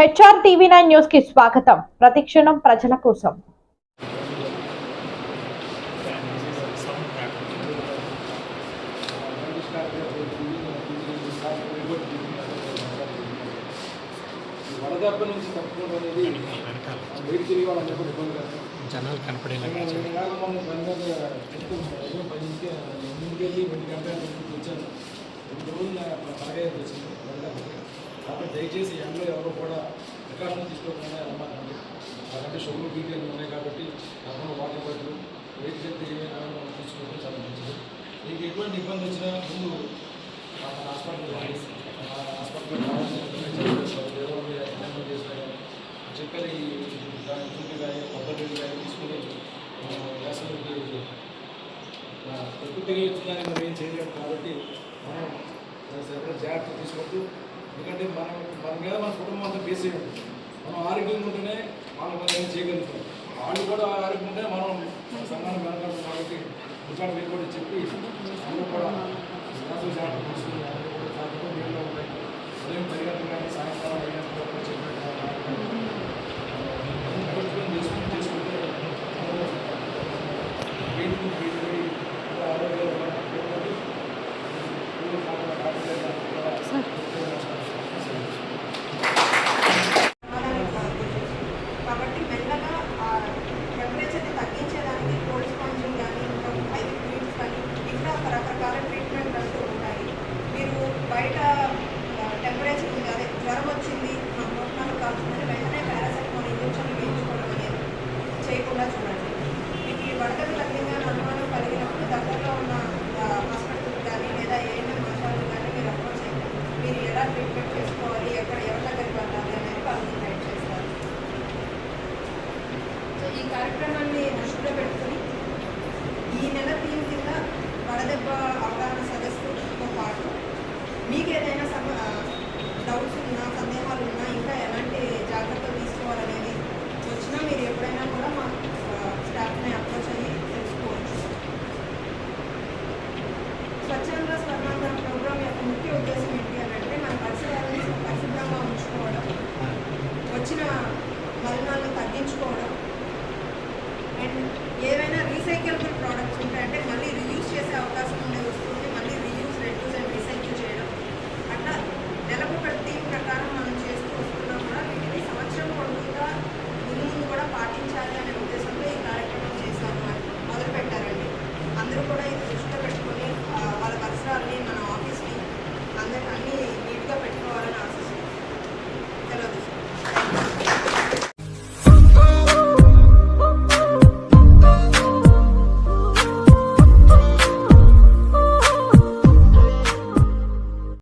HR TV nine న్యూస్కి స్వాగతం. ప్రతిక్షణం ప్రజల కోసం. వడదెబ్బ నుంచి తప్పుకోవడం అనేది బయట తిరిగి వాళ్ళందరూ ఇబ్బంది కదా. జనాలు పదింటికి గంటల వచ్చాను రెండు రోజులు వచ్చింది. కాబట్టి దయచేసి ఎండలో ఎవరు కూడా ప్రికాషన్ తీసుకోకుండా రమ్మకండి అలాంటి షుగర్ బీపీలు ఉన్నాయి కాబట్టి తప్పకుండా వాటర్ బాటిల్ వెయిట్ హెల్త్ ఏమైనా మనం తీసుకోవడం చాలా మంచిది. మీకు ఎటువంటి ఇబ్బంది వచ్చినా ముందు మన హాస్పిటల్ హాస్పిటల్ చెప్పారు ఈ దాని ఫుడ్ కానీ కొబ్బరి కానీ తీసుకుని వ్యసనానికి ప్రకృతిగా మనం ఏం చేయలేము కాబట్టి మనం జాగ్రత్త తీసుకుంటూ ఎందుకంటే మనం మన మీద మన కుటుంబం అంతా బేస్ మనం ఆరోగ్యంగా ఉంటేనే మనం మనం చేయగలుగుతాం. వాళ్ళు కూడా ఆరోగ్యం ఉంటే మనం సంఘాన్ని వెనకాలి కాబట్టి దుకాణం మీరు కూడా చెప్పి అందరూ కూడా శ్వాస జాగ్రత్త తీసుకుని అందరూ కూడా నీళ్ళు ఉంటాయి ఉదయం పది గంటలు కానీ సాయంత్రం ఐదు గంటల వరకు చెప్పినట్టు పెట్టుకొని చేసుకుంటే వీటికి ఆరోగ్యంగా ఉంటుంది కాబట్టి మెల్లగా ఆ టెంపరేచర్ని తగ్గించేదానికి కోల్డ్ స్పాంజింగ్ కానీ ఇంకా ఐదు ఫ్లూయిడ్స్ కానీ ఇంకా రకరకాల ట్రీట్మెంట్ అంటూ ఉంటాయి మీరు బయట టెంపరేచర్ ఉంది. అదే జ్వరం వచ్చింది. నోట్నాలు కాల్చుకొని వెంటనే పారాసెటమాల్ ఇంజక్షన్ వేయించుకోవడం అనేది చేయకుండా చూడండి. మీకు ఈ వడదలు తగ్గిందని అనుమానం కలిగినప్పుడు దగ్గరలో ఉన్న హాస్పిటల్ కానీ లేదా ఏఎన్ఎం ఆశాలు కానీ మీరు అప్రోచ్ అయ్యి మీరు ఎలా ట్రీట్మెంట్ చేసుకోవాలి? ఎక్కడ ఎవరి దగ్గరికి వెళ్ళాలి? అనేది వాళ్ళని గైడ్ చేస్తారు. సో ఈ కార్యక్రమాన్ని దృష్టిలో పెట్టుకుని ఈ నెల తీరు కింద వడదెబ్బ స్వర్ణాంధ్ర ప్రోగ్రామ్ యొక్క ముఖ్య ఉద్దేశం ఏంటి అని అంటే మన పరిసరాలను పరిశుభ్రంగా ఉంచుకోవడం వచ్చిన మలినాలను తగ్గించుకోవడం అండ్ ఏవైనా రీసైకిలబుల్ ప్రోడక్ట్స్ ఉంటాయంటే మళ్ళీ రిలీజ్ చేసే అవకాశం ไหมคะพี่